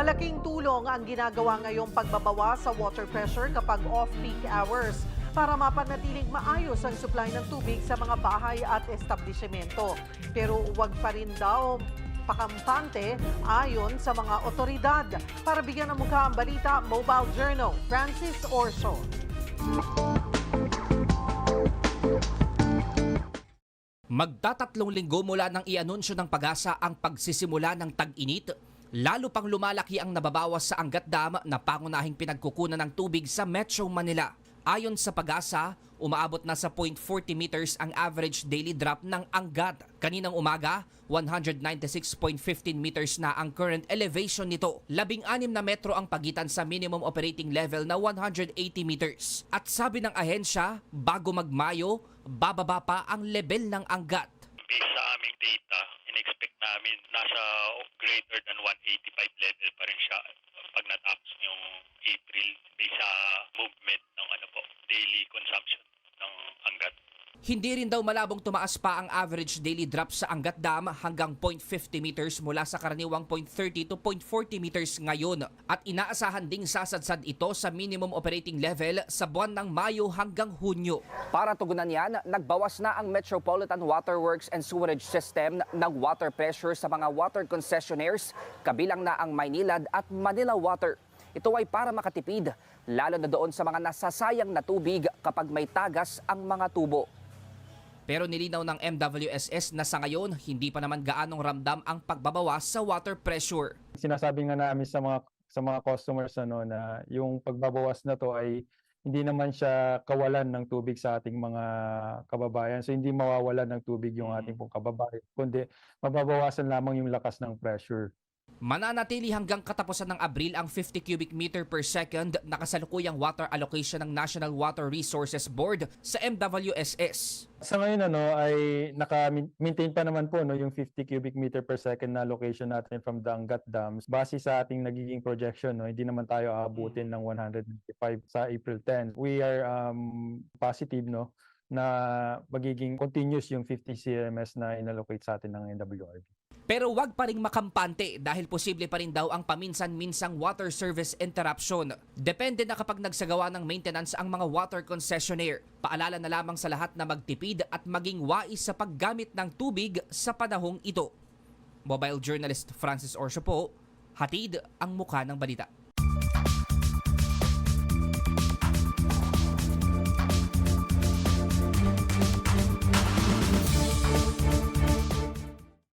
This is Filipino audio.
Malaking tulong ang ginagawa ngayong pagbabawas sa water pressure kapag off-peak hours para mapanatiling maayos ang supply ng tubig sa mga bahay at establishmento. Pero huwag pa rin daw pakampante ayon sa mga otoridad. Para bigyan ng mukha ang balita, Mobile Journal, Francis Orso. Magtatatlong linggo mula nang ianunsyo ng pag-asa ang pagsisimula ng tag-init, lalo pang lumalaki ang nababawas sa Angat Dam na pangunahing pinagkukunan ng tubig sa Metro Manila. Ayon sa pag-asa, umaabot na sa 0.40 meters ang average daily drop ng Angat. Kaninang umaga, 196.15 meters na ang current elevation nito. Labing-anim na metro ang pagitan sa minimum operating level na 180 meters. At sabi ng ahensya, bago magmayo, bababa pa ang level ng Angat. based sa aming data, namin nasa greater than 185 level pa rin siya pag natapos yung April based sa movement ng ano po, daily consumption ng anggat. Hindi rin daw malabong tumaas pa ang average daily drop sa Angat Dam hanggang 0.50 meters mula sa karaniwang 0.30 to 0.40 meters ngayon. At inaasahan ding sasadsad ito sa minimum operating level sa buwan ng Mayo hanggang Hunyo. Para tugunan yan, nagbawas na ang Metropolitan Waterworks and Sewerage System ng water pressure sa mga water concessionaires, kabilang na ang Maynilad at Manila Water. Ito ay para makatipid, lalo na doon sa mga nasasayang na tubig kapag may tagas ang mga tubo. Pero nilinaw ng MWSS na sa ngayon hindi pa naman gaanong ramdam ang pagbabawas sa water pressure. sinasabi nga namin sa mga sa mga customers ano na yung pagbabawas na to ay hindi naman siya kawalan ng tubig sa ating mga kababayan. So hindi mawawalan ng tubig yung ating pong kababayan, kundi mababawasan lamang yung lakas ng pressure. Mananatili hanggang katapusan ng Abril ang 50 cubic meter per second na kasalukuyang water allocation ng National Water Resources Board sa MWSS. Sa ngayon ano ay naka-maintain pa naman po no yung 50 cubic meter per second na location natin from the Angat dams. Base sa ating nagiging projection no, hindi naman tayo aabutin ng 195 sa April 10. We are um, positive no na magiging continuous yung 50 CMS na inallocate sa atin ng NWRB. Pero wag pa ring makampante dahil posible pa rin daw ang paminsan-minsang water service interruption. Depende na kapag nagsagawa ng maintenance ang mga water concessionaire. Paalala na lamang sa lahat na magtipid at maging wais sa paggamit ng tubig sa panahong ito. Mobile journalist Francis Orso po, hatid ang mukha ng balita.